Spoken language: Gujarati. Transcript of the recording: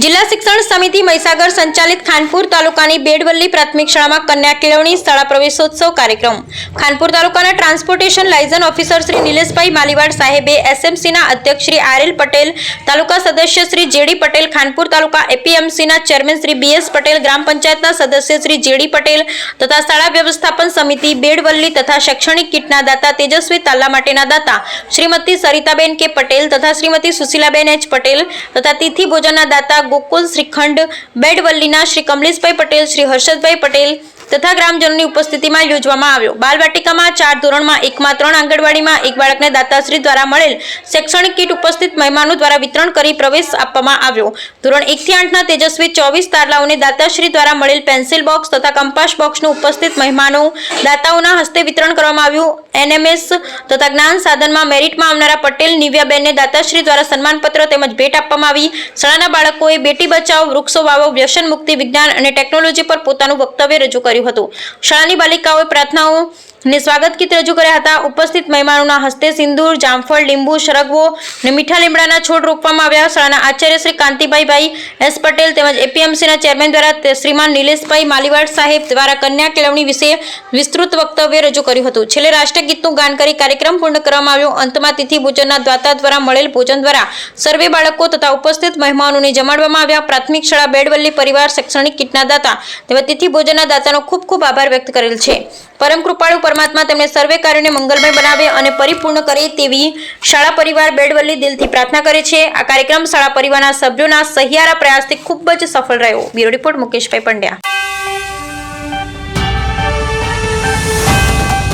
જિલ્લા શિક્ષણ સમિતિ મહીસાગર સંચાલિત ખાનપુર તાલુકાની બેડવલ્લી પ્રાથમિક શાળામાં કન્યા કેળવણી શાળા પ્રવેશોત્સવ કાર્યક્રમ. ખાનપુર તાલુકાના transportation liaison officer Shri Nileshbhai Maliwad સાહેબે એસએમસીના અધ્યક્ષ શ્રી આર એલ પટેલ, તાલુકા સદસ્ય Shri JD Patel, Khanpur taluka એપીએમસીના chairman Shri B S Patel, ગ્રામ પંચાયતના સદસ્ય શ્રી જેડી પટેલ તથા શાળા વ્યવસ્થાપન સમિતિ બેડવલ્લી તથા શૈક્ષણિક કીટના દાતા તેજસ્વી તાલા માટેના દાતા શ્રીમતી સરિતાબેન કે પટેલ તથા શ્રીમતી સુશીલાબેન એચ પટેલ તથા તિથિ ભોજનના દાતા ગોકુલ, શ્રીખંડ, બેડવલ્લીના શ્રી કમલેશભાઈ પટેલ, શ્રી હર્ષદભાઈ પટેલ તથા ગ્રામજનોની ઉપસ્થિતિમાં યોજવામાં આવ્યો. બાલવાટિકામાં ચાર ધોરણમાં એકમાં ત્રણ આંગણવાડીમાં એક બાળકને દાતાશ્રી દ્વારા મળેલ શૈક્ષણિક કીટ ઉપસ્થિત મહેમાનો દ્વારા વિતરણ કરી પ્રવેશ આપવામાં આવ્યો. ધોરણ એકથી આઠના તેજસ્વી ચોવીસ તારલાઓને દાતાશ્રી દ્વારા મળેલ પેન્સિલ બોક્સ તથા કંપાસ બોક્સનું ઉપસ્થિત મહેમાનો દાતાઓના હસ્તે વિતરણ કરવામાં આવ્યું. એનએમએસ તથા જ્ઞાન સાધનમાં મેરિટમાં આવનારા પટેલ, નિવ્યાબેનને દાતાશ્રી દ્વારા સન્માનપત્ર તેમજ ભેટ આપવામાં આવી. શાળાના બાળકોએ બેટી બચાવો, વૃક્ષો વાવો, વ્યસન મુક્તિ વિજ્ઞાન અને ટેકનોલોજી પર પોતાનું વક્તવ્ય રજૂ કર્યું હતું. શાળાની બાલિકાઓએ પ્રાર્થનાઓ ને સ્વાગત ગીત રજૂ કર્યા હતા. ઉપસ્થિત મહેમાનોના હસ્તે સિંદૂર, જામફળ, લીંબુ સરગવો ને મીઠા લીમડાના છોડ રોપવામાં આવ્યા. શાળાના આચાર્ય શ્રી કાંતિભાઈ ભાઈ, એસ પટેલ તેમજ એપીએમસીના ચેરમેન દ્વારા શ્રીમાન નિલેશભાઈ માલીવાડ સાહેબ દ્વારા કન્યા કેળવણી વિશે વિસ્તૃત વક્તવ્ય રજૂ કર્યું હતું. છેલ્લે રાષ્ટ્રગીતનું ગાન કરી કાર્યક્રમ પૂર્ણ કરવામાં આવ્યો. અંતમાં તિથિ ભોજનના દ્વાતા દ્વારા મળેલ ભોજન દ્વારા સર્વે બાળકો તથા ઉપસ્થિત મહેમાનોને જમાડવામાં આવ્યા. પ્રાથમિક શાળા બેડવલ્લી પરિવાર શૈક્ષણિક કીટના દાતા તેમજ તિથિ ભોજનના દાતાનો ખૂબ ખૂબ આભાર વ્યક્ત કરેલ છે. પરમ કૃપાળુ પરમાત્મા તેમને સર્વે કાર્યને મંગલમય બનાવે અને પરિપૂર્ણ કરે તેવી શાળા પરિવાર બેડવલ્લી દિલથી પ્રાર્થના કરે છે. આ કાર્યક્રમ શાળા પરિવારના સભ્યોના સહિયારા પ્રયાસથી ખૂબ જ સફળ રહ્યો. Bureau report Mukeshbhai Pandya.